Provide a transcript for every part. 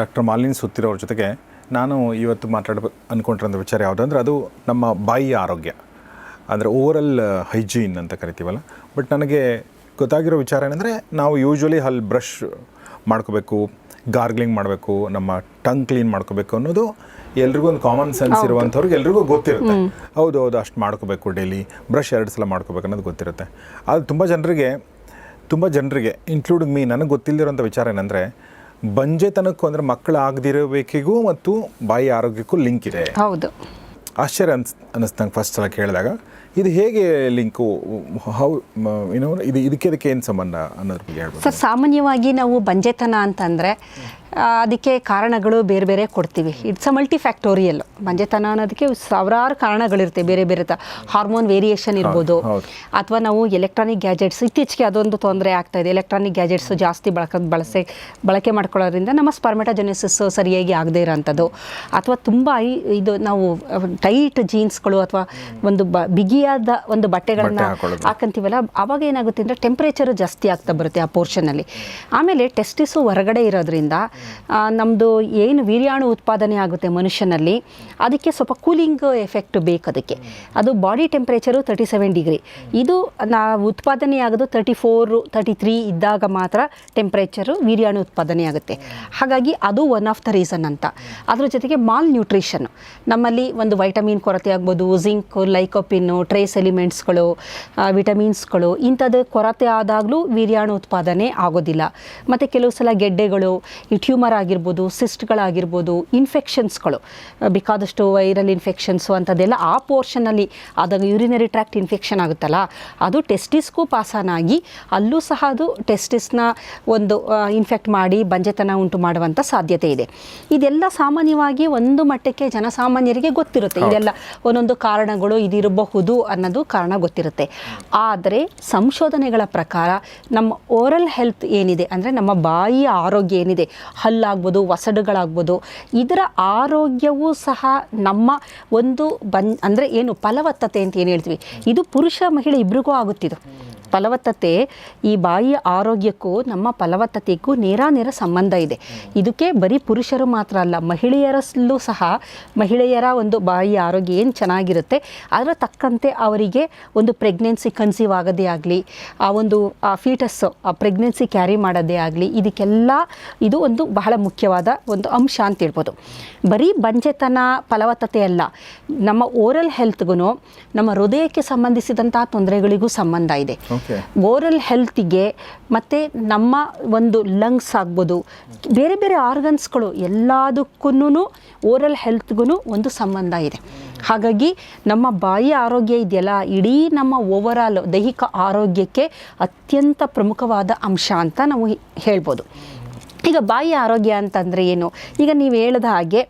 Doctor Malini ಸುತ್ತಿರೋರ ಜೊತೆಗೆ ನಾನು ಇವತ್ತು ಮಾತಾಡಬೇಕು ಅಂದ್ಕೊಂಡಿರೋಂಥ ವಿಚಾರ ಯಾವುದು ಅಂದರೆ ಅದು ನಮ್ಮ ಬಾಯಿಯ ಆರೋಗ್ಯ. ಅಂದರೆ ಓವರಲ್ ಹೈಜೀನ್ ಅಂತ ಕರಿತೀವಲ್ಲ. ಬಟ್ ನನಗೆ ಗೊತ್ತಾಗಿರೋ ವಿಚಾರ ಏನಂದರೆ ನಾವು ಯೂಶ್ವಲಿ ಹಲ್ ಬ್ರಷ್ ಮಾಡ್ಕೋಬೇಕು ಗಾರ್ಗ್ಲಿಂಗ್ ಮಾಡಬೇಕು ನಮ್ಮ ಟಂಗ್ ಕ್ಲೀನ್ ಮಾಡ್ಕೋಬೇಕು ಅನ್ನೋದು ಎಲ್ರಿಗೂ ಒಂದು ಕಾಮನ್ ಸೆನ್ಸ್ ಇರುವಂಥವ್ರಿಗೆ ಎಲ್ರಿಗೂ ಗೊತ್ತಿರುತ್ತೆ. ಹೌದು ಹೌದು ಅಷ್ಟು ಮಾಡ್ಕೋಬೇಕು ಡೈಲಿ. ಬ್ರಷ್ ಎರಡು ಸಲ ಮಾಡ್ಕೋಬೇಕು ಅನ್ನೋದು ಗೊತ್ತಿರುತ್ತೆ. ಅದು ತುಂಬ ಜನರಿಗೆ ತುಂಬ ಜನರಿಗೆ ಇನ್ಕ್ಲೂಡಿಂಗ್ ಮೀ ನನಗೆ ಗೊತ್ತಿಲ್ಲದಿರೋಂಥ ವಿಚಾರ ಏನಂದರೆ ಬಂಜೆತನಕ್ಕೂ ಅಂದ್ರೆ ಮಕ್ಕಳು ಆಗದಿರಬೇಕಿಗೂ ಮತ್ತು ಬಾಯಿ ಆರೋಗ್ಯಕ್ಕೂ ಲಿಂಕ್ ಇದೆ. ಹೌದು. ಆಶ್ಚರ್ಯ ಅನ್ಸ್ ಅನ್ನಿಸ್ತಂಗೆ ಫಸ್ಟ್ ಸಲ ಕೇಳಿದಾಗ. ಇದು ಹೇಗೆ ಲಿಂಕು ಹೌ ಏನೋ ಇದು ಇದಕ್ಕೆ ಇದಕ್ಕೆ ಏನು ಸಂಬಂಧ ಅನ್ನೋದ್ರ ಬಗ್ಗೆ ಹೇಳ್ಬೋದು. ಸರ್ ಸಾಮಾನ್ಯವಾಗಿ ನಾವು ಬಂಜೆತನ ಅಂತಂದರೆ ಅದಕ್ಕೆ ಕಾರಣಗಳು ಬೇರೆ ಬೇರೆ ಕೊಡ್ತೀವಿ. ಇಟ್ಸ್ ಅ ಮಲ್ಟಿ ಫ್ಯಾಕ್ಟೋರಿಯಲ್ ಬಂಜೆತನ ಅನ್ನೋದಕ್ಕೆ ಸಾವಿರಾರು ಕಾರಣಗಳಿರುತ್ತೆ ಬೇರೆ ಬೇರೆ ಥರ ಹಾರ್ಮೋನ್ ವೇರಿಯೇಷನ್ ಇರ್ಬೋದು. ಅಥವಾ ನಾವು ಎಲೆಕ್ಟ್ರಾನಿಕ್ ಗ್ಯಾಜೆಟ್ಸ್ ಇತ್ತೀಚೆಗೆ ಅದೊಂದು ತೊಂದರೆ ಆಗ್ತಾ ಇದೆ. ಎಲೆಕ್ಟ್ರಾನಿಕ್ ಗ್ಯಾಜೆಟ್ಸ್ ಜಾಸ್ತಿ ಬಳಕೆ ಬಳಸೆ ಬಳಕೆ ಮಾಡ್ಕೊಳ್ಳೋದ್ರಿಂದ ನಮ್ಮ ಸ್ಪರ್ಮೆಟೋಜೆನೆಸಿಸ್ ಸರಿಯಾಗಿ ಆಗದೇ ಇರೋಂಥದ್ದು. ಅಥವಾ ತುಂಬ ಇದು ನಾವು ಟೈಟ್ ಜೀನ್ಸ್ಗಳು ಅಥವಾ ಒಂದು ಬ ಬಿಗಿಯಾದ ಒಂದು ಬಟ್ಟೆಗಳನ್ನ. ಹಾಕಂತೀವಲ್ಲ ಅವಾಗ ಏನಾಗುತ್ತೆ ಅಂದರೆ ಟೆಂಪ್ರೇಚರ್ ಜಾಸ್ತಿ ಆಗ್ತಾ ಬರುತ್ತೆ ಆ ಪೋರ್ಷನಲ್ಲಿ ಆಮೇಲೆ ಟೆಸ್ಟಿಸು ಹೊರಗಡೆ ಇರೋದ್ರಿಂದ ನಮ್ಮದು ಏನು ವೀರ್ಯಾಣು ಉತ್ಪಾದನೆ ಆಗುತ್ತೆ ಮನುಷ್ಯನಲ್ಲಿ ಅದಕ್ಕೆ ಸ್ವಲ್ಪ ಕೂಲಿಂಗ್ ಎಫೆಕ್ಟ್ ಬೇಕು ಅದಕ್ಕೆ. ಅದು body temperature thirty seven degree ಇದು ನಾವು ಉತ್ಪಾದನೆ ಆಗೋದು ತರ್ಟಿ ಫೋರು ತರ್ಟಿ ತ್ರೀ ಇದ್ದಾಗ ಮಾತ್ರ ಟೆಂಪ್ರೇಚರು ವೀರ್ಯಾಣು ಉತ್ಪಾದನೆ ಆಗುತ್ತೆ. ಹಾಗಾಗಿ ಅದು ಒನ್ ಆಫ್ ದ ರೀಸನ್ ಅಂತ. ಅದ್ರ ಜೊತೆಗೆ ಮಾಲ್ ನ್ಯೂಟ್ರಿಷನ್ ನಮ್ಮಲ್ಲಿ ಒಂದು ವೈಟಮಿನ್ ಕೊರತೆ ಆಗ್ಬೋದು ಜಿಂಕ್ ಲೈಕೋಪಿನ್ನು ಟ್ರೇಸ್ ಎಲಿಮೆಂಟ್ಸ್ಗಳು ವಿಟಮಿನ್ಸ್ಗಳು ಇಂಥದ್ದು ಕೊರತೆ ಆದಾಗಲೂ ವೀರ್ಯಾಣು ಉತ್ಪಾದನೆ ಆಗೋದಿಲ್ಲ. ಮತ್ತು ಕೆಲವು ಸಲ ಗೆಡ್ಡೆಗಳು ಈ ಟ್ಯೂಮರ್ ಆಗಿರ್ಬೋದು ಸಿಸ್ಟ್ಗಳಾಗಿರ್ಬೋದು ಇನ್ಫೆಕ್ಷನ್ಸ್ಗಳು ಬೇಕಾದಷ್ಟು ವೈರಲ್ ಇನ್ಫೆಕ್ಷನ್ಸು ಅಂಥದ್ದೆಲ್ಲ ಆ ಪೋರ್ಷನಲ್ಲಿ ಆದಾಗ ಯೂರಿನರಿ ಟ್ರ್ಯಾಕ್ಟ್ ಇನ್ಫೆಕ್ಷನ್ ಆಗುತ್ತಲ್ಲ ಅದು ಟೆಸ್ಟಿಸ್ಗೂ ಪಾಸಾನಾಗಿ ಅಲ್ಲೂ ಸಹ ಅದು ಟೆಸ್ಟಿಸ್ನ ಒಂದು ಇನ್ಫೆಕ್ಟ್ ಮಾಡಿ ಬಂಜೆತನ ಉಂಟು ಮಾಡುವಂಥ ಸಾಧ್ಯತೆ ಇದೆ. ಇದೆಲ್ಲ ಸಾಮಾನ್ಯವಾಗಿ ಒಂದು ಮಟ್ಟಕ್ಕೆ ಜನಸಾಮಾನ್ಯರಿಗೆ ಗೊತ್ತಿರುತ್ತೆ. ಇದೆಲ್ಲ ಒಂದೊಂದು ಕಾರಣಗಳು ಇದಿರಬಹುದು ಅನ್ನೋದು ಕಾರಣ ಗೊತ್ತಿರುತ್ತೆ. ಆದರೆ ಸಂಶೋಧನೆಗಳ ಪ್ರಕಾರ ನಮ್ಮ ಓರಲ್ ಹೆಲ್ತ್ ಏನಿದೆ ಅಂದರೆ ನಮ್ಮ ಬಾಯಿಯ ಆರೋಗ್ಯ ಏನಿದೆ, ಹಲ್ಲಾಗ್ಬೋದು, ಒಸಡುಗಳಾಗ್ಬೋದು, ಇದರ ಆರೋಗ್ಯವೂ ಸಹ ನಮ್ಮ ಒಂದು ಬನ್ ಅಂದರೆ ಏನು ಫಲವತ್ತತೆ ಅಂತ ಏನು ಹೇಳ್ತೀವಿ? ಇದು ಪುರುಷ ಮಹಿಳೆ ಇಬ್ಬರಿಗೂ ಆಗುತ್ತಿದ್ದು ಫಲವತ್ತತೆ ಈ ಬಾಯಿಯ ಆರೋಗ್ಯಕ್ಕೂ ನಮ್ಮ ಫಲವತ್ತತೆಗೂ ನೇರಾನೇರ ಸಂಬಂಧ ಇದೆ. ಇದಕ್ಕೆ ಬರೀ ಪುರುಷರು ಮಾತ್ರ ಅಲ್ಲ, ಮಹಿಳೆಯರಲ್ಲೂ ಸಹ ಮಹಿಳೆಯರ ಒಂದು ಬಾಯಿಯ ಆರೋಗ್ಯ ಏನು ಚೆನ್ನಾಗಿರುತ್ತೆ, ಅದರ ತಕ್ಕಂತೆ ಅವರಿಗೆ ಒಂದು ಪ್ರೆಗ್ನೆನ್ಸಿ ಕನ್ಸೀವ್ ಆಗೋದೇ ಆಗಲಿ, ಆ ಒಂದು, ಆ ಫೀಟಸ್ ಆ ಪ್ರೆಗ್ನೆನ್ಸಿ ಕ್ಯಾರಿ ಮಾಡೋದೇ ಆಗಲಿ, ಇದಕ್ಕೆಲ್ಲ ಇದು ಒಂದು ಬಹಳ ಮುಖ್ಯವಾದ ಒಂದು ಅಂಶ ಅಂತ ಹೇಳ್ಬೋದು. ಬರೀ ಬಂಜೆತನ ಫಲವತ್ತತೆ ಅಲ್ಲ, ನಮ್ಮ ಓರಲ್ ಹೆಲ್ತ್ಗೂ ನಮ್ಮ ಹೃದಯಕ್ಕೆ ಸಂಬಂಧಿಸಿದಂತಹ ತೊಂದರೆಗಳಿಗೂ ಸಂಬಂಧ ಇದೆ. ಓರಲ್ ಹೆಲ್ತಿಗೆ ಮತ್ತು ನಮ್ಮ ಒಂದು ಲಂಗ್ಸ್ ಆಗ್ಬೋದು. ಬೇರೆ ಬೇರೆ ಆರ್ಗನ್ಸ್ಗಳು ಎಲ್ಲದಕ್ಕೂ ಓರಲ್ ಹೆಲ್ತ್ಗೂ ಒಂದು ಸಂಬಂಧ ಇದೆ. ಹಾಗಾಗಿ ನಮ್ಮ ಬಾಯಿ ಆರೋಗ್ಯ ಇದೆಯಲ್ಲ, ಇಡೀ ನಮ್ಮ ಓವರಾಲ್ ದೈಹಿಕ ಆರೋಗ್ಯಕ್ಕೆ ಅತ್ಯಂತ ಪ್ರಮುಖವಾದ ಅಂಶ ಅಂತ ನಾವು ಹೇಳ್ಬೋದು. ಈಗ ಬಾಯಿ ಆರೋಗ್ಯ ಅಂತಂದರೆ ಏನು? ಈಗ ನೀವು ಹೇಳಿದ ಹಾಗೆ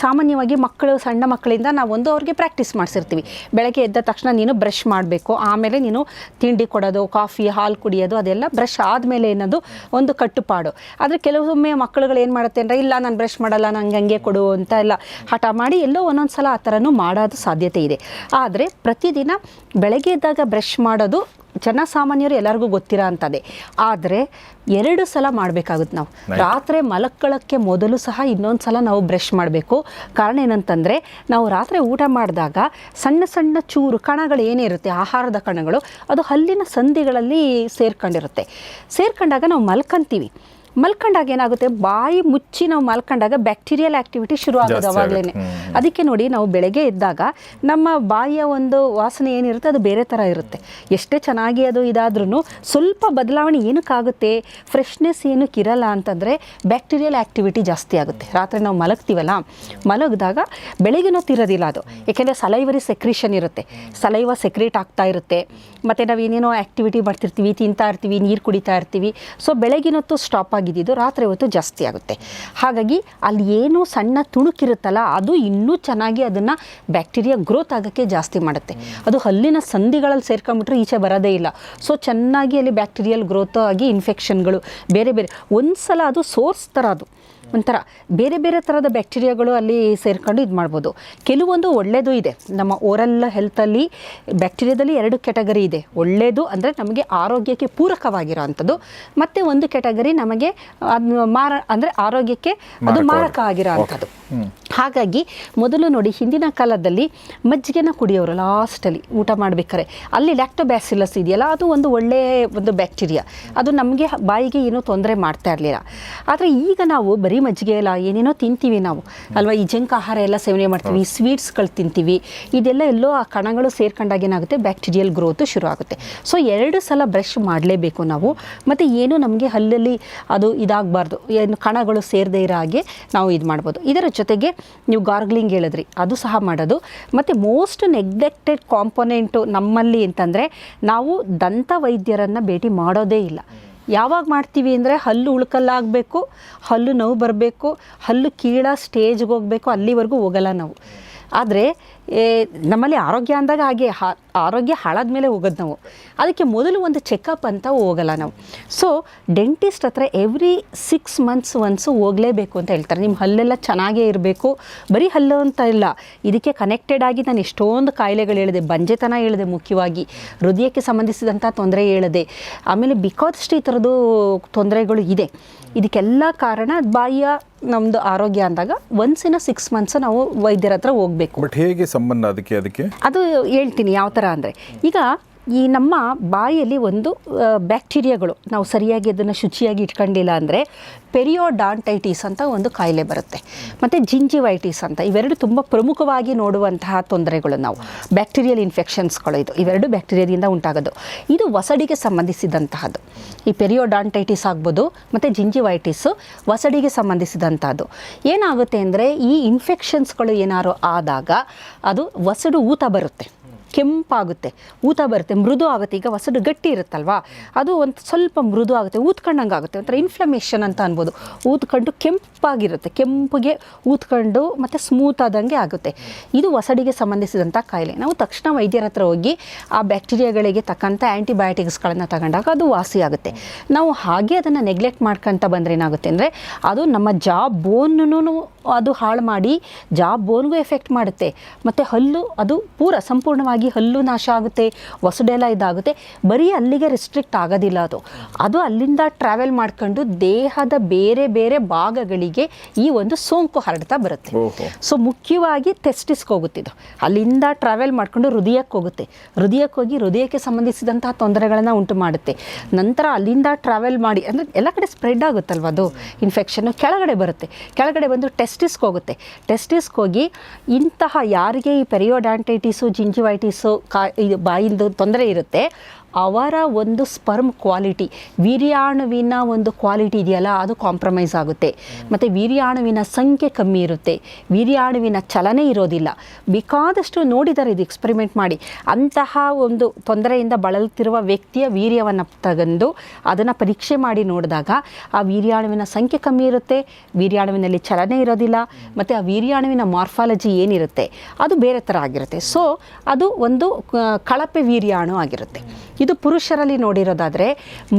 ಸಾಮಾನ್ಯವಾಗಿ ಮಕ್ಕಳು, ಸಣ್ಣ ಮಕ್ಕಳಿಂದ ನಾವೊಂದು ಅವ್ರಿಗೆ ಪ್ರಾಕ್ಟೀಸ್ ಮಾಡಿಸಿರ್ತೀವಿ. ಬೆಳಗ್ಗೆ ಎದ್ದ ತಕ್ಷಣ ನೀನು ಬ್ರಷ್ ಮಾಡಬೇಕು, ಆಮೇಲೆ ನೀನು ತಿಂಡಿ ಕೊಡೋದು ಕಾಫಿ ಹಾಲು ಕುಡಿಯೋದು, ಅದೆಲ್ಲ ಬ್ರಷ್ ಆದಮೇಲೆ ಏನದು? ಒಂದು ಕಟ್ಟುಪಾಡು. ಆದರೆ ಕೆಲವೊಮ್ಮೆ ಮಕ್ಕಳುಗಳು ಏನು ಮಾಡುತ್ತೆ ಅಂದರೆ, ಇಲ್ಲ, ನಾನು ಬ್ರಷ್ ಮಾಡಲ್ಲ, ನಂಗೆ ಹಂಗೆ ಕೊಡು ಅಂತ ಎಲ್ಲ ಹಠ ಮಾಡಿ ಎಲ್ಲೋ ಒಂದೊಂದು ಸಲ ಆ ಥರನೂ ಮಾಡೋದು ಸಾಧ್ಯತೆ ಇದೆ. ಆದರೆ ಪ್ರತಿದಿನ ಬೆಳಗ್ಗೆ ಎದ್ದಾಗ ಬ್ರಷ್ ಮಾಡೋದು ಜನಸಾಮಾನ್ಯರು ಎಲ್ಲರಿಗೂ ಗೊತ್ತಿರೋ ಅಂಥದ್ದೇ ಆದರೆ ಎರಡು ಸಲ ಮಾಡಬೇಕಾಗುತ್ತೆ ನಾವು. ರಾತ್ರಿ ಮಲಕ್ಕಳಕ್ಕೆ ಮೊದಲು ಸಹ ಇನ್ನೊಂದು ಸಲ ನಾವು ಬ್ರಷ್ ಮಾಡಬೇಕು. ಕಾರಣ ಏನಂತಂದರೆ ನಾವು ರಾತ್ರಿ ಊಟ ಮಾಡಿದಾಗ ಸಣ್ಣ ಸಣ್ಣ ಚೂರು ಕಣಗಳು ಏನಿರುತ್ತೆ ಆಹಾರದ ಕಣಗಳು ಅದು ಹಲ್ಲಿನ ಸಂಧಿಗಳಲ್ಲಿ ಸೇರ್ಕೊಂಡಿರುತ್ತೆ. ಸೇರ್ಕೊಂಡಾಗ ನಾವು ಮಲ್ಕೊಂತೀವಿ. ಮಲ್ಕೊಂಡಾಗ ಏನಾಗುತ್ತೆ? ಬಾಯಿ ಮುಚ್ಚಿ ನಾವು ಮಲ್ಕೊಂಡಾಗ ಬ್ಯಾಕ್ಟೀರಿಯಲ್ ಆಕ್ಟಿವಿಟಿ ಶುರು ಆಗೋದು ಅವಾಗಲೇ ಅದಕ್ಕೆ ನೋಡಿ ನಾವು ಬೆಳಗ್ಗೆ ಇದ್ದಾಗ ನಮ್ಮ ಬಾಯಿಯ ಒಂದು ವಾಸನೆ ಏನಿರುತ್ತೆ? ಅದು ಬೇರೆ ಥರ ಇರುತ್ತೆ. ಎಷ್ಟೇ ಚೆನ್ನಾಗಿ ಅದು ಇದಾದ್ರೂ ಸ್ವಲ್ಪ ಬದಲಾವಣೆ ಏನಕ್ಕಾಗುತ್ತೆ? ಫ್ರೆಶ್ನೆಸ್ ಏನಕ್ಕೆ ಇರಲ್ಲ ಅಂತಂದರೆ ಬ್ಯಾಕ್ಟೀರಿಯಲ್ ಆ್ಯಕ್ಟಿವಿಟಿ ಜಾಸ್ತಿ ಆಗುತ್ತೆ. ರಾತ್ರಿ ನಾವು ಮಲಗ್ತೀವಲ್ಲ? ಮಲಗಿದಾಗ ಬೆಳಗಿನ ತಿರೋದಿಲ್ಲ ಅದು. ಯಾಕೆಂದರೆ ಸಲೈವರಿ ಸೆಕ್ರಿಷನ್ ಇರುತ್ತೆ. ಸಲೈವ ಸೆಕ್ರೇಟ್ ಆಗ್ತಾ ಇರುತ್ತೆ. ಮತ್ತು ನಾವು ಏನೇನೋ ಆ್ಯಕ್ಟಿವಿಟಿ ಮಾಡ್ತಿರ್ತೀವಿ ತಿಂತಾ ಇರ್ತೀವಿ ನೀರು ಕುಡಿತಾ ಇರ್ತೀವಿ. ಸೊ ಬೆಳಗಿನೊತ್ತು ಸ್ಟಾಪ್ ಸ್ಟಾಪ್ ಆಗಿದ್ದು ರಾತ್ರಿ ಹೊತ್ತು ಜಾಸ್ತಿ ಆಗುತ್ತೆ. ಹಾಗಾಗಿ ಅಲ್ಲಿ ಏನು ಸಣ್ಣ ತುಣುಕಿರುತ್ತಲ್ಲ, ಅದು ಇನ್ನೂ ಚೆನ್ನಾಗಿ ಅದನ್ನು ಬ್ಯಾಕ್ಟೀರಿಯಾ ಗ್ರೋತ್ ಆಗೋಕ್ಕೆ ಜಾಸ್ತಿ ಮಾಡುತ್ತೆ. ಅದು ಹಲ್ಲಿನ ಸಂಧಿಗಳಲ್ಲಿ ಸೇರ್ಕೊಂಬಿಟ್ರೆ ಈಚೆ ಬರೋದೇ ಇಲ್ಲ. ಸೊ ಚೆನ್ನಾಗಿ ಅಲ್ಲಿ ಬ್ಯಾಕ್ಟೀರಿಯಲ್ ಗ್ರೋತ್ ಆಗಿ ಇನ್ಫೆಕ್ಷನ್ಗಳು ಬೇರೆ ಬೇರೆ. ಒಂದು ಸಲ ಅದು ಸೋರ್ಸ್ ಥರ ಅದು. ಒಂಥರ ಬೇರೆ ಬೇರೆ ಥರದ ಬ್ಯಾಕ್ಟೀರಿಯಾಗಳು ಅಲ್ಲಿ ಸೇರ್ಕೊಂಡು ಇದು ಮಾಡ್ಬೋದು. ಕೆಲವೊಂದು ಒಳ್ಳೆಯದು ಇದೆ. ನಮ್ಮ ಓರಲ್ ಹೆಲ್ತಲ್ಲಿ ಬ್ಯಾಕ್ಟೀರಿಯಾದಲ್ಲಿ ಎರಡು ಕೆಟಗರಿ ಇದೆ. ಒಳ್ಳೆಯದು ಅಂದರೆ ನಮಗೆ ಆರೋಗ್ಯಕ್ಕೆ ಪೂರಕವಾಗಿರೋ ಅಂಥದ್ದು ಮತ್ತು ಒಂದು ಕೆಟಗರಿ ನಮಗೆ ಅದು ಮಾರ ಅಂದರೆ ಆರೋಗ್ಯಕ್ಕೆ ಅದು. ಮಾರಕ ಆಗಿರೋ ಅಂಥದ್ದು ಹಾಗಾಗಿ ಮೊದಲು ನೋಡಿ ಹಿಂದಿನ ಕಾಲದಲ್ಲಿ ಮಜ್ಜಿಗೆನ ಕುಡಿಯೋರು ಲಾಸ್ಟಲ್ಲಿ ಊಟ ಮಾಡಬೇಕಾರೆ ಅಲ್ಲಿ ಲ್ಯಾಕ್ಟೋಬ್ಯಾಸಿಲಸ್ ಇದೆಯಲ್ಲ ಅದು ಒಂದು ಒಳ್ಳೆಯ ಒಂದು ಬ್ಯಾಕ್ಟೀರಿಯಾ. ಅದು ನಮಗೆ ಬಾಯಿಗೆ ಏನೂ ತೊಂದರೆ ಮಾಡ್ತಾ ಇರಲಿಲ್ಲ. ಆದರೆ ಈಗ ನಾವು ಬರೀ ಮಜ್ಜಿಗೆ ಎಲ್ಲ ಏನೇನೋ ತಿಂತೀವಿ ನಾವು. ಅಲ್ವಾ? ಈ ಜಂಕ್ ಆಹಾರ ಎಲ್ಲ ಸೇವನೆ ಮಾಡ್ತೀವಿ ಸ್ವೀಟ್ಸ್ಗಳು ತಿಂತೀವಿ. ಇದೆಲ್ಲ ಎಲ್ಲೋ ಆ ಕಣಗಳು ಸೇರ್ಕೊಂಡಾಗ ಏನಾಗುತ್ತೆ? ಬ್ಯಾಕ್ಟೀರಿಯಲ್ ಗ್ರೋತ್ ಶುರು ಆಗುತ್ತೆ ಸೊ ಎರಡು ಸಲ ಬ್ರಷ್ ಮಾಡಲೇಬೇಕು ನಾವು. ಮತ್ತು ಏನು ನಮಗೆ ಹಲ್ಲಲ್ಲಿ ಅದು ಇದಾಗಬಾರ್ದು. ಏನು ಕಣಗಳು ಸೇರದೇ ಇರೋ ಹಾಗೆ ನಾವು ಇದು ಮಾಡ್ಬೋದು. ಇದರ ಜೊತೆಗೆ ನೀವು ಗಾರ್ಗ್ಲಿಂಗ್ ಹೇಳಿದ್ರಿ ಅದು ಸಹ ಮಾಡೋದು. ಮತ್ತು ಮೋಸ್ಟ್ ನೆಗ್ಲೆಕ್ಟೆಡ್ ಕಾಂಪೊನೆಂಟು ನಮ್ಮಲ್ಲಿ ಅಂತಂದರೆ ನಾವು ದಂತ ವೈದ್ಯರನ್ನು ಭೇಟಿ ಮಾಡೋದೇ ಇಲ್ಲ. ಯಾವಾಗ ಮಾಡ್ತೀವಿ ಅಂದರೆ ಹಲ್ಲು ಉಳ್ಕಲ್ಲಾಗಬೇಕು, ಹಲ್ಲು ನೋವು ಬರಬೇಕು, ಹಲ್ಲು ಕೀಳ ಸ್ಟೇಜ್ಗೆ ಹೋಗಬೇಕು, ಅಲ್ಲಿವರೆಗೂ ಹೋಗಲ್ಲ ನಾವು. ಆದರೆ ನಮ್ಮಲ್ಲಿ ಆರೋಗ್ಯ ಅಂದಾಗ ಹಾಗೆ ಆರೋಗ್ಯ ಹಾಳಾದ ಮೇಲೆ ಹೋಗೋದು ನಾವು. ಅದಕ್ಕೆ ಮೊದಲು ಒಂದು ಚೆಕಪ್ ಅಂತ ಹೋಗಲ್ಲ ನಾವು. ಸೊ ಡೆಂಟಿಸ್ಟ್ ಹತ್ರ ಎವ್ರಿ ಸಿಕ್ಸ್ ಮಂತ್ಸ್ ಒನ್ಸು ಹೋಗಲೇಬೇಕು ಅಂತ ಹೇಳ್ತಾರೆ. ನಿಮ್ಮ ಹಲ್ಲೆಲ್ಲ ಚೆನ್ನಾಗೇ ಇರಬೇಕು. ಬರೀ ಹಲ್ಲು ಅಂತ ಇಲ್ಲ. ಇದಕ್ಕೆ ಕನೆಕ್ಟೆಡ್ ಆಗಿ ನಾನು ಎಷ್ಟೊಂದು ಕಾಯಿಲೆಗಳು ಹೇಳಿದೆ. ಬಂಜೆತನ ಹೇಳಿದೆ ಮುಖ್ಯವಾಗಿ. ಹೃದಯಕ್ಕೆ ಸಂಬಂಧಿಸಿದಂಥ ತೊಂದರೆ ಹೇಳಿದೆ. ಆಮೇಲೆ ಬಿಕಾದಷ್ಟು ಈ ಥರದ್ದು ತೊಂದರೆಗಳು ಇದೆ. ಇದಕ್ಕೆಲ್ಲ ಕಾರಣ ಬಾಯಿಯ ನಮ್ಮದು ಆರೋಗ್ಯ ಅಂದಾಗ ಒನ್ಸಿನ ಸಿಕ್ಸ್ ಮಂತ್ಸ್ ನಾವು ವೈದ್ಯರ ಹತ್ರ ಹೋಗಬೇಕು. ಬಟ್ ಹೇಗೆ ಸಂಬಂಧ ಅದಕ್ಕೆ ಅದಕ್ಕೆ? ಅದು ಹೇಳ್ತೀನಿ ಯಾವ ಥರ ಅಂದರೆ ಈಗ ಈ ನಮ್ಮ ಬಾಯಲ್ಲಿ ಒಂದು ಬ್ಯಾಕ್ಟೀರಿಯಾಗಳು, ನಾವು ಸರಿಯಾಗಿ ಅದನ್ನು ಶುಚಿಯಾಗಿ ಇಟ್ಕೊಂಡಿಲ್ಲ ಅಂದರೆ ಪೆರಿಯೋಡಾಂಟೈಟಿಸ್ ಅಂತ ಒಂದು ಕಾಯಿಲೆ ಬರುತ್ತೆ. ಮತ್ತು ಜಿಂಜಿವೈಟಿಸ್ ಅಂತ, ಇವೆರಡು ತುಂಬ ಪ್ರಮುಖವಾಗಿ ನೋಡುವಂತಹ ತೊಂದರೆಗಳು ನಾವು. ಬ್ಯಾಕ್ಟೀರಿಯಲ್ ಇನ್ಫೆಕ್ಷನ್ಸ್ಗಳು ಇದು, ಇವೆರಡು ಬ್ಯಾಕ್ಟೀರಿಯಾದಿಂದ ಉಂಟಾಗೋದು. ಇದು ವಸಡಿಗೆ ಸಂಬಂಧಿಸಿದಂತಹದ್ದು. ಈ ಪೆರಿಯೋಡಾಂಟೈಟಿಸ್ ಆಗ್ಬೋದು, ಮತ್ತು ಜಿಂಜಿವೈಟಿಸು ವಸಡಿಗೆ ಸಂಬಂಧಿಸಿದಂಥದ್ದು ಏನಾಗುತ್ತೆ ಅಂದರೆ ಈ ಇನ್ಫೆಕ್ಷನ್ಸ್ಗಳು ಏನಾದ್ರು ಆದಾಗ ಅದು ವಸಡು ಊತ ಬರುತ್ತೆ. ಕೆಂಪಾಗುತ್ತೆ. ಊತ ಬರುತ್ತೆ, ಮೃದು ಆಗುತ್ತೆ. ಈಗ ವಸಡು ಗಟ್ಟಿ ಇರುತ್ತಲ್ವಾ? ಅದು ಒಂದು ಸ್ವಲ್ಪ ಮೃದು ಆಗುತ್ತೆ ಊದ್ಕೊಂಡಂಗೆ ಆಗುತ್ತೆ ಒಂಥರ ಇನ್ಫ್ಲಮೇಷನ್ ಅಂತ ಅನ್ಬೋದು. ಊದ್ಕೊಂಡು ಕೆಂಪಾಗಿರುತ್ತೆ. ಕೆಂಪಿಗೆ ಊದ್ಕೊಂಡು ಮತ್ತು ಸ್ಮೂತ್ ಆದಂಗೆ ಆಗುತ್ತೆ. ಇದು ಹೊಸಡಿಗೆ ಸಂಬಂಧಿಸಿದಂಥ ಕಾಯಿಲೆ. ನಾವು ತಕ್ಷಣ ವೈದ್ಯರ ಹತ್ರ ಹೋಗಿ ಆ ಬ್ಯಾಕ್ಟೀರಿಯಾಗಳಿಗೆ ತಕ್ಕಂಥ ಆ್ಯಂಟಿಬಯೋಟಿಕ್ಸ್ಗಳನ್ನು ತಗೊಂಡಾಗ ಅದು ವಾಸಿ ಆಗುತ್ತೆ. ನಾವು ಹಾಗೆ ಅದನ್ನು ನೆಗ್ಲೆಕ್ಟ್ ಮಾಡ್ಕೊತ ಬಂದರೆ ಏನಾಗುತ್ತೆ ಅಂದರೆ, ಅದು ನಮ್ಮ ಜಾ ಬೋನೂ ಅದು ಹಾಳು ಮಾಡಿ ಜಾ ಬೋನ್ಗೂ ಎಫೆಕ್ಟ್ ಮಾಡುತ್ತೆ. ಮತ್ತು ಹಲ್ಲು ಅದು ಪೂರ ಸಂಪೂರ್ಣವಾಗಿ ಹಲ್ಲು ನಾಶ ಆಗುತ್ತೆ ಹೊಸಡೆಲ್ಲ ಇದಾಗುತ್ತೆ. ಬರೀ ಅಲ್ಲಿಗೆ ರಿಸ್ಟ್ರಿಕ್ಟ್ ಆಗೋದಿಲ್ಲ ಅದು. ಅದು ಅಲ್ಲಿಂದ ಟ್ರಾವೆಲ್ ಮಾಡ್ಕೊಂಡು ದೇಹದ ಬೇರೆ ಬೇರೆ ಭಾಗಗಳಿಗೆ ಈ ಒಂದು ಸೋಂಕು ಹರಡ್ತಾ ಬರುತ್ತೆ. ಸೊ ಮುಖ್ಯವಾಗಿ ಟೆಸ್ಟಿಸ್ಗೆ ಹೋಗುತ್ತಿದ್ದು ಅಲ್ಲಿಂದ ಟ್ರಾವೆಲ್ ಮಾಡ್ಕೊಂಡು ಹೃದಯಕ್ಕೆ ಹೋಗುತ್ತೆ. ಹೃದಯಕ್ಕೆ ಹೋಗಿ ಹೃದಯಕ್ಕೆ ಸಂಬಂಧಿಸಿದಂತಹ ತೊಂದರೆಗಳನ್ನು ಉಂಟು ಮಾಡುತ್ತೆ. ನಂತರ ಅಲ್ಲಿಂದ ಟ್ರಾವೆಲ್ ಮಾಡಿ ಅಂದರೆ ಎಲ್ಲ ಕಡೆ ಸ್ಪ್ರೆಡ್ ಆಗುತ್ತಲ್ವ ಅದು? ಇನ್ಫೆಕ್ಷನ್ ಕೆಳಗಡೆ ಬರುತ್ತೆ. ಕೆಳಗಡೆ ಬಂದು ಟೆಸ್ಟಿಸ್ಗೆ ಹೋಗುತ್ತೆ. ಟೆಸ್ಟಿಸ್ಗೆ ಹೋಗಿ ಇಂತಹ ಯಾರಿಗೆ ಈ ಪೆರಿಯೋಡಾಂಟೈಟಿಸು ಜಿಂಜಿವೈಟಿಸು ಕಾ ಇದು ಬಾಯಿಂದು ತೊಂದರೆ ಇರುತ್ತೆ ಅವರ ಒಂದು ಸ್ಪರ್ಮ್ ಕ್ವಾಲಿಟಿ ವೀರ್ಯಾಣುವಿನ ಒಂದು ಕ್ವಾಲಿಟಿ ಇದೆಯಲ್ಲ, ಅದು ಕಾಂಪ್ರಮೈಸ್ ಆಗುತ್ತೆ. ಮತ್ತು ವೀರ್ಯಾಣುವಿನ ಸಂಖ್ಯೆ ಕಮ್ಮಿ ಇರುತ್ತೆ. ವೀರ್ಯಾಣುವಿನ ಚಲನೆ ಇರೋದಿಲ್ಲ. ಬೇಕಾದಷ್ಟು ನೋಡಿದ್ದಾರೆ ಇದು ಎಕ್ಸ್ಪೆರಿಮೆಂಟ್ ಮಾಡಿ. ಅಂತಹ ಒಂದು ತೊಂದರೆಯಿಂದ ಬಳಲುತ್ತಿರುವ ವ್ಯಕ್ತಿಯ ವೀರ್ಯವನ್ನು ತಗೊಂಡು ಅದನ್ನು ಪರೀಕ್ಷೆ ಮಾಡಿ ನೋಡಿದಾಗ ಆ ವೀರ್ಯಾಣುವಿನ ಸಂಖ್ಯೆ ಕಮ್ಮಿ ಇರುತ್ತೆ, ವೀರ್ಯಾಣುವಿನಲ್ಲಿ ಚಲನೆ ಇರೋದಿಲ್ಲ, ಮತ್ತು ಆ ವೀರ್ಯಾಣುವಿನ ಮಾರ್ಫಾಲಜಿ ಏನಿರುತ್ತೆ, ಅದು ಬೇರೆ ಥರ ಆಗಿರುತ್ತೆ. ಸೊ ಅದು ಒಂದು ಕಳಪೆ ವೀರ್ಯಾಣು ಆಗಿರುತ್ತೆ. ಇದು ಪುರುಷರಲ್ಲಿ ನೋಡಿರೋದಾದರೆ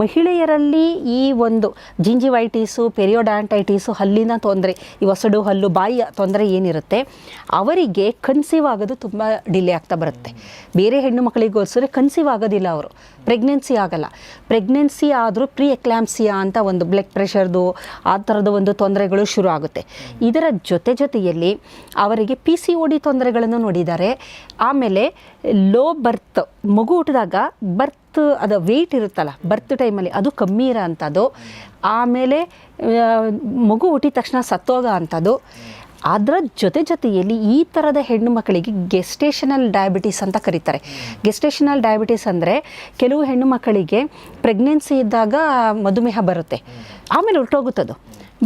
ಮಹಿಳೆಯರಲ್ಲಿ ಈ ಒಂದು ಜಿಂಜಿವೈಟಿಸು, ಪೆರಿಯೋಡಾಂಟೈಟಿಸು ಹಲ್ಲಿನ ತೊಂದರೆ, ಈ ಒಸಡು ಹಲ್ಲು, ಬಾಯಿಯ ತೊಂದರೆ ಏನಿರುತ್ತೆ, ಅವರಿಗೆ ಕನ್ಸೀವ್ ಆಗೋದು ತುಂಬ ಡಿಲೇ ಆಗ್ತಾ ಬರುತ್ತೆ. ಬೇರೆ ಹೆಣ್ಣು ಮಕ್ಕಳಿಗೆ ಹೋಲಿಸಿದ್ರೆ ಕನ್ಸೀವ್ ಆಗೋದಿಲ್ಲ ಅವರು. ಪ್ರೆಗ್ನೆನ್ಸಿ ಆಗಲ್ಲ. ಪ್ರೆಗ್ನೆನ್ಸಿ ಆದರೂ ಪ್ರೀ ಎಕ್ಲಾಮ್ಸಿಯಾ ಅಂತ ಒಂದು ಬ್ಲಡ್ ಪ್ರೆಷರ್ದು ಆ ಥರದ ಒಂದು ತೊಂದರೆಗಳು ಶುರು ಆಗುತ್ತೆ. ಇದರ ಜೊತೆ ಜೊತೆಯಲ್ಲಿ ಅವರಿಗೆ ಪಿ ಸಿ ಒ ಡಿ ತೊಂದರೆಗಳನ್ನು ನೋಡಿದ್ದಾರೆ. ಆಮೇಲೆ ಲೋ ಬರ್ತ್ ಮಗು ಹುಟ್ಟಿದಾಗ ಬರ್ತ್ ಅದು ವೆಯ್ಟ್ ಇರುತ್ತಲ್ಲ ಬರ್ತ್ ಟೈಮಲ್ಲಿ ಅದು ಕಮ್ಮಿ ಇರೋ ಅಂಥದ್ದು ಆಮೇಲೆ ಮಗು ಹುಟ್ಟಿದ ತಕ್ಷಣ ಸತ್ತೋಗೋ ಅಂಥದ್ದು. ಅದರ ಜೊತೆ ಜೊತೆಯಲ್ಲಿ ಈ ಥರದ ಹೆಣ್ಣು ಮಕ್ಕಳಿಗೆ ಗೆಸ್ಟೇಷನಲ್ ಡಯಾಬಿಟೀಸ್ ಅಂತ ಕರೀತಾರೆ. ಗೆಸ್ಟೇಷನಲ್ ಡಯಾಬಿಟೀಸ್ ಅಂದರೆ ಕೆಲವು ಹೆಣ್ಣು ಮಕ್ಕಳಿಗೆ ಪ್ರೆಗ್ನೆನ್ಸಿ ಇದ್ದಾಗ ಮಧುಮೇಹ ಬರುತ್ತೆ. ಆಮೇಲೆ ಹೊರಟೋಗುತ್ತದು.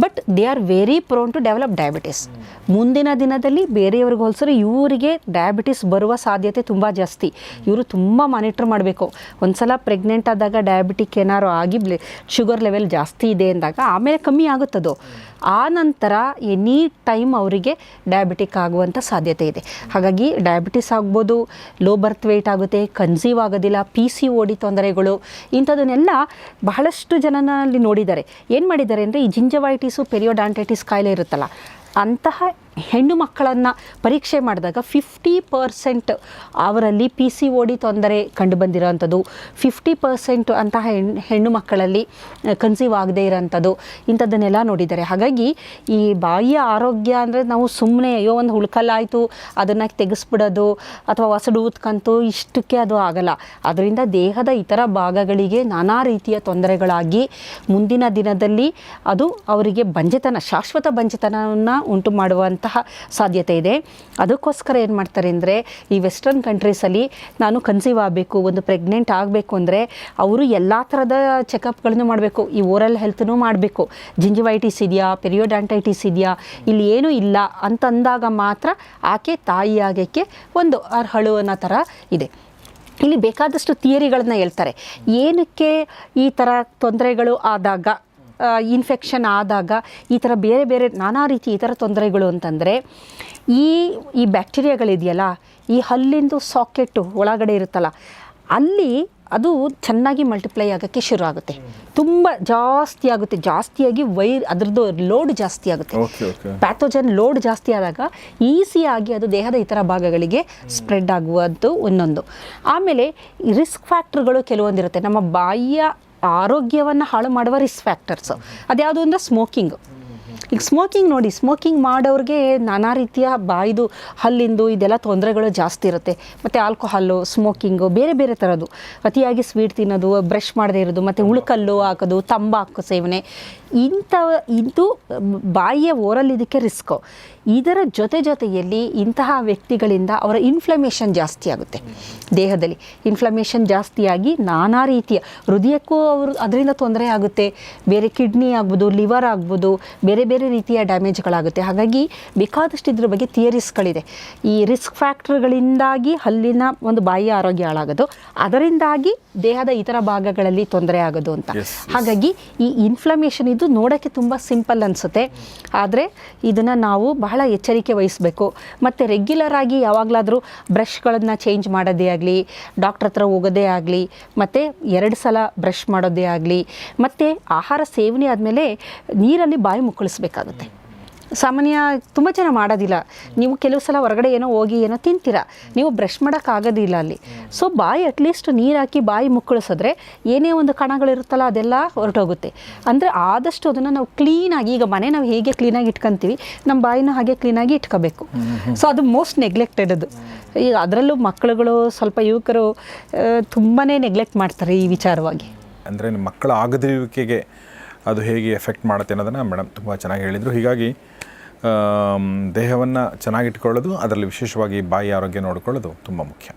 But they are very prone to develop diabetes ಮುಂದಿನ ದಿನದಲ್ಲಿ ಬೇರೆಯವ್ರಿಗೆ ಹೋಲಿಸಿದ್ರೆ ಇವರಿಗೆ ಡಯಾಬಿಟಿಸ್ ಬರುವ ಸಾಧ್ಯತೆ ತುಂಬ ಜಾಸ್ತಿ. ಇವರು ತುಂಬ ಮಾನಿಟ್ರ್ ಮಾಡಬೇಕು. ಒಂದ್ಸಲ ಪ್ರೆಗ್ನೆಂಟ್ ಆದಾಗ ಡಯಾಬಿಟಿಕ್ ಏನಾರು ಆಗಿ ಶುಗರ್ ಲೆವೆಲ್ ಜಾಸ್ತಿ ಇದೆ ಅಂದಾಗ ಆಮೇಲೆ ಕಮ್ಮಿ ಆಗುತ್ತದು? ಆ ನಂತರ ಎನಿ ಟೈಮ್ ಅವರಿಗೆ ಡಯಾಬಿಟಿಕ್ ಆಗುವಂಥ ಸಾಧ್ಯತೆ ಇದೆ. ಹಾಗಾಗಿ ಡಯಾಬಿಟಿಸ್ ಆಗ್ಬೋದು ಲೋ ಬರ್ತ್ ವೆಯ್ಟ್ ಆಗುತ್ತೆ ಕನ್ಸೀವ್ ಆಗೋದಿಲ್ಲ ಪಿ ಸಿ ಓಡಿ ತೊಂದರೆಗಳು ಇಂಥದನ್ನೆಲ್ಲ ಬಹಳಷ್ಟು ಜನನಲ್ಲಿ ನೋಡಿದ್ದಾರೆ. ಏನು ಮಾಡಿದ್ದಾರೆ ಅಂದರೆ ಈ ಜಿಂಜವೈಟ್ ಜಿಂಜಿವೈಟಿಸು ಪೆರಿಯೋಡಾಂಟೈಟಿಸ್ ಕಾಯಿಲೆ ಇರುತ್ತಲ್ಲ ಅಂತಹ ಹೆಣ್ಣು ಮಕ್ಕಳನ್ನು ಪರೀಕ್ಷೆ ಮಾಡಿದಾಗ ಫಿಫ್ಟಿ ಪರ್ಸೆಂಟ್ ಅವರಲ್ಲಿ ಪಿ ಸಿ ಓ ಡಿ ತೊಂದರೆ ಕಂಡುಬಂದಿರೋವಂಥದ್ದು ಫಿಫ್ಟಿ ಪರ್ಸೆಂಟ್ ಅಂತಹ ಹೆಣ್ಣು ಹೆಣ್ಣು ಮಕ್ಕಳಲ್ಲಿ ಕನ್ಸೀವ್ ಆಗದೇ ಇರೋಂಥದ್ದು. ಇಂಥದ್ದನ್ನೆಲ್ಲ ನೋಡಿದ್ದಾರೆ. ಹಾಗಾಗಿ ಈ ಬಾಯಿಯ ಆರೋಗ್ಯ ಅಂದರೆ ನಾವು ಸುಮ್ಮನೆ ಅಯ್ಯೋ ಒಂದು ಹುಳ್ಕಲ್ಲಾಯಿತು, ಅದನ್ನು ತೆಗೆಸ್ಬಿಡೋದು ಅಥವಾ ಹೊಸಡು ಊದ್ಕಂತು ಇಷ್ಟಕ್ಕೆ ಅದು ಆಗಲ್ಲ. ಅದರಿಂದ ದೇಹದ ಇತರ ಭಾಗಗಳಿಗೆ ನಾನಾ ರೀತಿಯ ತೊಂದರೆಗಳಾಗಿ ಮುಂದಿನ ದಿನದಲ್ಲಿ ಅದು ಅವರಿಗೆ ಬಂಜೆತನ, ಶಾಶ್ವತ ಬಂಜೆತನವನ್ನು ಉಂಟು ಮಾಡುವಂತಹ ಸಾಧ್ಯತೆ ಇದೆ. ಅದಕ್ಕೋಸ್ಕರ ಏನು ಮಾಡ್ತಾರೆ ಅಂದರೆ, ಈ ವೆಸ್ಟರ್ನ್ ಕಂಟ್ರೀಸಲ್ಲಿ ನಾನು ಕನ್ಸೀವ್ ಆಗಬೇಕು, ಒಂದು ಪ್ರೆಗ್ನೆಂಟ್ ಆಗಬೇಕು ಅಂದರೆ, ಅವರು ಎಲ್ಲ ಥರದ ಚೆಕಪ್ಗಳನ್ನು ಮಾಡಬೇಕು. ಈ ಓರಲ್ ಹೆಲ್ತ್ನೂ ಮಾಡಬೇಕು. ಜಿಂಜಿವೈಟಿಸ್ ಇದೆಯಾ ಪೆರಿಯೋಡಾಂಟೈಟಿಸ್ ಇದೆಯಾ, ಇಲ್ಲಿ ಏನೂ ಇಲ್ಲ ಅಂತಂದಾಗ ಮಾತ್ರ ಆಕೆ ತಾಯಿಯಾಗಕ್ಕೆ ಒಂದು ಅರ್ಹಳು ಅನ್ನೋ ಥರ ಇದೆ. ಇಲ್ಲಿ ಬೇಕಾದಷ್ಟು ಥಿಯರಿಗಳನ್ನ ಹೇಳ್ತಾರೆ. ಏನಕ್ಕೆ ಈ ಥರ ತೊಂದರೆಗಳು ಆದಾಗ ಇನ್ಫೆಕ್ಷನ್ ಆದಾಗ ಈ ಥರ ಬೇರೆ ಬೇರೆ ನಾನಾ ರೀತಿ ಈ ಥರ ತೊಂದರೆಗಳು ಅಂತಂದರೆ ಈ ಈ ಬ್ಯಾಕ್ಟೀರಿಯಾಗಳಿದೆಯಲ್ಲ ಈ ಹಲ್ಲಿಂದು ಸಾಕೆಟ್ಟು ಒಳಗಡೆ ಇರುತ್ತಲ್ಲ ಅಲ್ಲಿ ಅದು ಚೆನ್ನಾಗಿ ಮಲ್ಟಿಪ್ಲೈ ಆಗೋಕ್ಕೆ ಶುರು ಆಗುತ್ತೆ. ತುಂಬ ಜಾಸ್ತಿ ಆಗುತ್ತೆ. ಜಾಸ್ತಿಯಾಗಿ ವೈರ್ ಅದರದ್ದು ಲೋಡ್ ಜಾಸ್ತಿ ಆಗುತ್ತೆ. ಪ್ಯಾಥೋಜನ್ ಲೋಡ್ ಜಾಸ್ತಿ ಆದಾಗ ಈಸಿಯಾಗಿ ಅದು ದೇಹದ ಇತರ ಭಾಗಗಳಿಗೆ ಸ್ಪ್ರೆಡ್ ಆಗುವಂಥದ್ದು ಒಂದೊಂದು. ಆಮೇಲೆ ರಿಸ್ಕ್ ಫ್ಯಾಕ್ಟ್ರ್ಗಳು ಕೆಲವೊಂದಿರುತ್ತೆ. ನಮ್ಮ ಬಾಯಿಯ ಆರೋಗ್ಯವನ್ನು ಹಾಳು ಮಾಡುವ ರಿಸ್ಕ್ ಫ್ಯಾಕ್ಟರ್ಸ್ ಅದ್ಯಾವುದು ಅಂದರೆ ಸ್ಮೋಕಿಂಗ್ ಈಗ ಸ್ಮೋಕಿಂಗ್ ನೋಡಿ ಸ್ಮೋಕಿಂಗ್ ಮಾಡೋರಿಗೆ ನಾನಾ ರೀತಿಯ ಬಾಯಿದು, ಹಲ್ಲಿಂದು ಇದೆಲ್ಲ ತೊಂದರೆಗಳು ಜಾಸ್ತಿ ಇರುತ್ತೆ. ಮತ್ತು ಆಲ್ಕೋಹಾಲು ಸ್ಮೋಕಿಂಗು ಬೇರೆ ಬೇರೆ ಥರದ್ದು ಅತಿಯಾಗಿ ಸ್ವೀಟ್ ತಿನ್ನೋದು ಬ್ರಷ್ ಮಾಡದೇ ಇರೋದು, ಮತ್ತು ಉಳುಕಲ್ಲು ಹಾಕೋದು ತಂಬಾಕು ಸೇವನೆ. ಇಂಥ ಇದು ಬಾಯಿಯ ಓರಲ್ ಇದಕ್ಕೆ ರಿಸ್ಕು ಇದರ ಜೊತೆ ಜೊತೆಯಲ್ಲಿ ಇಂತಹ ವ್ಯಕ್ತಿಗಳಿಂದ ಅವರ ಇನ್ಫ್ಲಮೇಷನ್ ಜಾಸ್ತಿ ಆಗುತ್ತೆ. ದೇಹದಲ್ಲಿ ಇನ್ಫ್ಲಮೇಷನ್ ಜಾಸ್ತಿಯಾಗಿ ನಾನಾ ರೀತಿಯ, ಹೃದಯಕ್ಕೂ ಅವರು ಅದರಿಂದ ತೊಂದರೆ ಆಗುತ್ತೆ. ಬೇರೆ ಕಿಡ್ನಿ ಆಗ್ಬೋದು ಲಿವರ್ ಆಗ್ಬೋದು, ಬೇರೆ ಬೇರೆ ರೀತಿಯ ಡ್ಯಾಮೇಜ್ಗಳಾಗುತ್ತೆ. ಹಾಗಾಗಿ ಬೇಕಾದಷ್ಟು ಇದ್ರ ಬಗ್ಗೆ ಥಿಯರಿಸ್ಗಳಿದೆ. ಈ ರಿಸ್ಕ್ ಫ್ಯಾಕ್ಟರ್ಗಳಿಂದಾಗಿ ಹಲ್ಲಿನ ಒಂದು ಬಾಯಿಯ ಆರೋಗ್ಯ ಹಾಳಾಗೋದು. ಅದರಿಂದಾಗಿ ದೇಹದ ಇತರ ಭಾಗಗಳಲ್ಲಿ ತೊಂದರೆ ಆಗೋದು ಅಂತ. ಹಾಗಾಗಿ ಈ ಇನ್ಫ್ಲಮೇಷನ್ ಇದು ನೋಡೋಕ್ಕೆ ತುಂಬ ಸಿಂಪಲ್ ಅನಿಸುತ್ತೆ. ಆದರೆ ಇದನ್ನು ನಾವು ಬಹಳ ಎಚ್ಚರಿಕೆ ವಹಿಸಬೇಕು. ಮತ್ತು ರೆಗ್ಯುಲರ್ ಆಗಿ ಯಾವಾಗಲಾದರೂ ಬ್ರಷ್ಗಳನ್ನು ಚೇಂಜ್ ಮಾಡೋದೇ ಆಗಲಿ ಡಾಕ್ಟರ್ ಹತ್ರ ಹೋಗೋದೇ ಆಗಲಿ ಮತ್ತು ಎರಡು ಸಲ ಬ್ರಷ್ ಮಾಡೋದೇ ಆಗಲಿ ಮತ್ತು ಆಹಾರ ಸೇವನೆ ಆದಮೇಲೆ ನೀರಲ್ಲಿ ಬಾಯಿ ಮುಕ್ಕಳಿಸ್ಬೇಕಾಗುತ್ತೆ ಸಾಮಾನ್ಯ ತುಂಬ ಜನ ಮಾಡೋದಿಲ್ಲ. ನೀವು ಕೆಲವು ಸಲ ಹೊರಗಡೆ ಏನೋ ಹೋಗಿ ಏನೋ ತಿಂತೀರಾ. ನೀವು ಬ್ರಷ್ ಮಾಡೋಕ್ಕಾಗೋದಿಲ್ಲ ಅಲ್ಲಿ. ಸೊ ಬಾಯಿ ಅಟ್ಲೀಸ್ಟ್ ನೀರು ಹಾಕಿ ಬಾಯಿ ಮುಕ್ಕಳಿಸಿದ್ರೆ ಏನೇ ಒಂದು ಕಣಗಳಿರುತ್ತಲ್ಲ ಅದೆಲ್ಲ ಹೊರಟೋಗುತ್ತೆ. ಅಂದರೆ ಆದಷ್ಟು ಅದನ್ನು ನಾವು ಕ್ಲೀನಾಗಿ ಈಗ ಮನೆ ನಾವು ಹೇಗೆ ಕ್ಲೀನಾಗಿ ಇಟ್ಕೊತೀವಿ ನಮ್ಮ ಬಾಯಿನ ಹಾಗೆ ಕ್ಲೀನಾಗಿ ಇಟ್ಕೋಬೇಕು. ಸೊ ಅದು ಮೋಸ್ಟ್ ನೆಗ್ಲೆಕ್ಟೆಡ್ ಅದು ಈಗ ಅದರಲ್ಲೂ ಮಕ್ಕಳುಗಳು, ಸ್ವಲ್ಪ ಯುವಕರು ತುಂಬಾ ನೆಗ್ಲೆಕ್ಟ್ ಮಾಡ್ತಾರೆ ಈ ವಿಚಾರವಾಗಿ. ಅಂದರೆ ಮಕ್ಕಳ ಆಗದಿರುವಿಕೆಗೆ ಅದು ಹೇಗೆ ಎಫೆಕ್ಟ್ ಮಾಡುತ್ತೆ ಅನ್ನೋದನ್ನು ಮೇಡಮ್ ತುಂಬ ಚೆನ್ನಾಗಿ ಹೇಳಿದರು. ಹೀಗಾಗಿ ದೇಹವನ್ನು ಚೆನ್ನಾಗಿಟ್ಕೊಳ್ಳೋದು, ಅದರಲ್ಲಿ ವಿಶೇಷವಾಗಿ ಬಾಯಿ ಆರೋಗ್ಯ ನೋಡಿಕೊಳ್ಳೋದು ತುಂಬ ಮುಖ್ಯ.